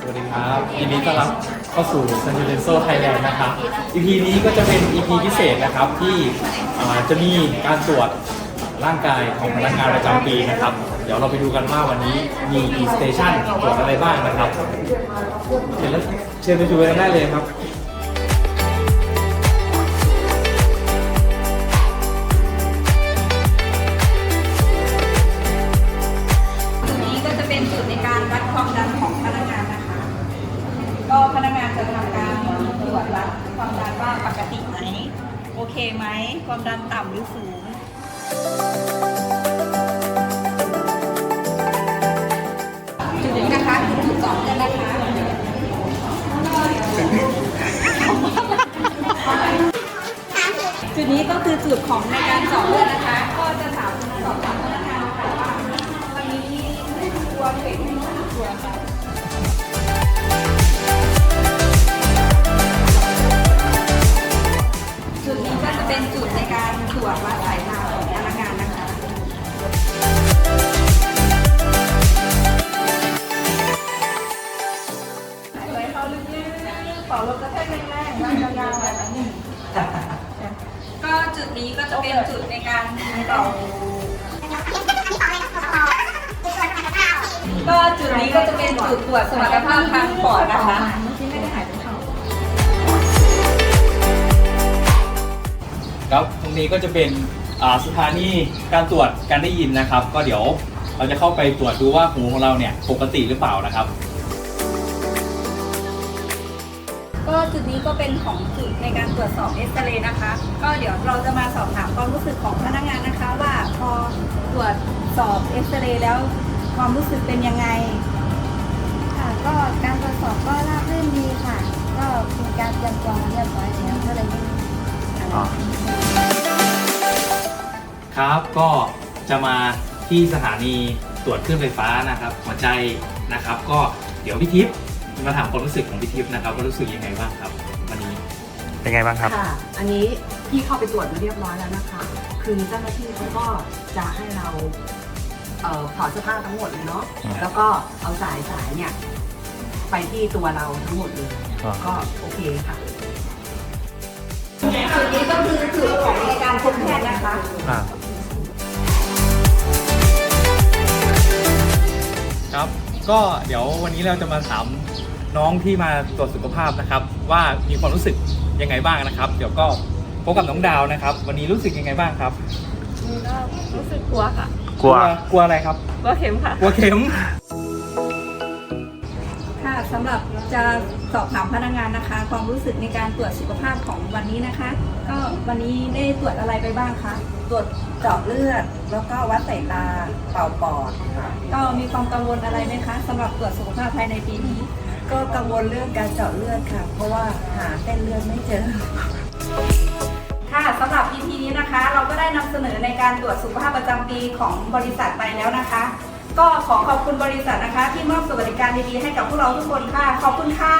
สวัสดีครับยินดีต้อนรับเข้าสู่ San Lorenzo Thailand นะครับ EP นี้ก็จะเป็น EP พิเศษนะครับที่อ่าจะมีการตรวจร่างกายของพนักงานประจำปีนะครับ เดี๋ยวเราไปดูกันว่าวันนี้มีกี่สเตชันตรวจอะไรบ้างนะครับเห็นแล้วเชิญไปดูกันได้เลยครับ เคไหม ความดันต่ำหรือสูง จุดนี้นะคะคือจุดสองกันนะคะ จุดนี้ก็คือจุดของในการเจาะเลือดนะคะ ก็จะถามสอบถามพนักงานะคะว่าวันนี้กลัวเข็ม จุดนี้ก็จะเป็นจุดในการตรวจวัดสายตาของพนักงานนะคะหายใจเข้าลึกๆเป่าลมกระแทกแรงๆนั่งยาวๆแบบนี้ก็จุดนี้ก็จะเป็นจุดในการเป่าก็จุดนี้ก็จะเป็นจุดตรวจสมรรถภาพทางปอดนะคะ รงนี้ก็จะเป็นสถานีการตรวจการได้ยินนะครับ ก็เดี๋ยวเราจะเข้าไปตรวจดูว่าหูของเราเนี่ยปกติหรือเปล่านะครับ ก็จุดนี้ก็เป็นของจุดในการตรวจสอบเอ็กซเรย์นะคะ ก็เดี๋ยวเราจะมาสอบถามความรู้สึกของพนักงานนะคะ ว่าพอตรวจสอบเอ็กซเรย์แล้วความรู้สึกเป็นยังไงค่ะก็การตรวจสอบก็ราบรื่นดีค่ะ ก็มีการเตรียมตัวมาเรียบร้อยแล้วก็เลย ครับก็จะมาที่สถานีตรวจคลื่นไฟฟ้านะครับหัวใจนะครับ ก็เดี๋ยวพี่ทิพย์มาถามความรู้สึกของพี่ทิพย์นะครับว่ารู้สึกยังไงบ้างครับวันนี้เป็นไงบ้างครับ ค่ะ อันนี้พี่เข้าไปตรวจมาเรียบร้อยแล้วนะคะ คือเจ้าหน้าที่เขาก็จะให้เราเอ่อถอดเสื้อผ้าทั้งหมดเลยเนาะ อืม แล้วก็เอาสายสายเนี่ย ไปที่ตัวเราทั้งหมดเลยครับก็โอเคค่ะ จุดนี้ก็คือจุดของในการพบแพทย์นะคะครั ก็เดี๋ยววันนี้เราจะมาถามน้องที่มาตรวจสุขภาพนะครับ ว่ามีความรู้สึกยังไงบ้างนะครับ เดี๋ยวก็พบกับน้องดาวนะครับ วันนี้รู้สึกยังไงบ้างครับ ก็รู้สึกกลัวค่ะ กลัวกลัวอะไรครับ กลัวเข็มค่ะ กลัวเข็มค่ะ สำหรับจะสอบถามพนักงานนะคะ ความรู้สึกในการตรวจสุขภาพของวันนี้นะคะ ก็วันนี้ได้ตรวจอะไรไปบ้างคะตรวจเจาะเลือด แล้วก็วัดสายตาเป่าปอดค่ะก็มีความกังวลอะไรไหมคะสำหรับตรวจสุขภาพภายในปีนี้ ก็กังวลเรื่องการเจาะเลือดค่ะ เพราะว่าหาเส้นเลือดไม่เจอ ค่ะสำหรับ EP นี้นะคะ เราก็ได้นำเสนอในการตรวจสุขภาพประจำปีของบริษัทไปแล้วนะคะ ก็ขอขอบคุณบริษัทนะคะ ที่มอบสวัสดิการดีๆให้กับพวกเราทุกคนค่ะ ขอบคุณค่ะ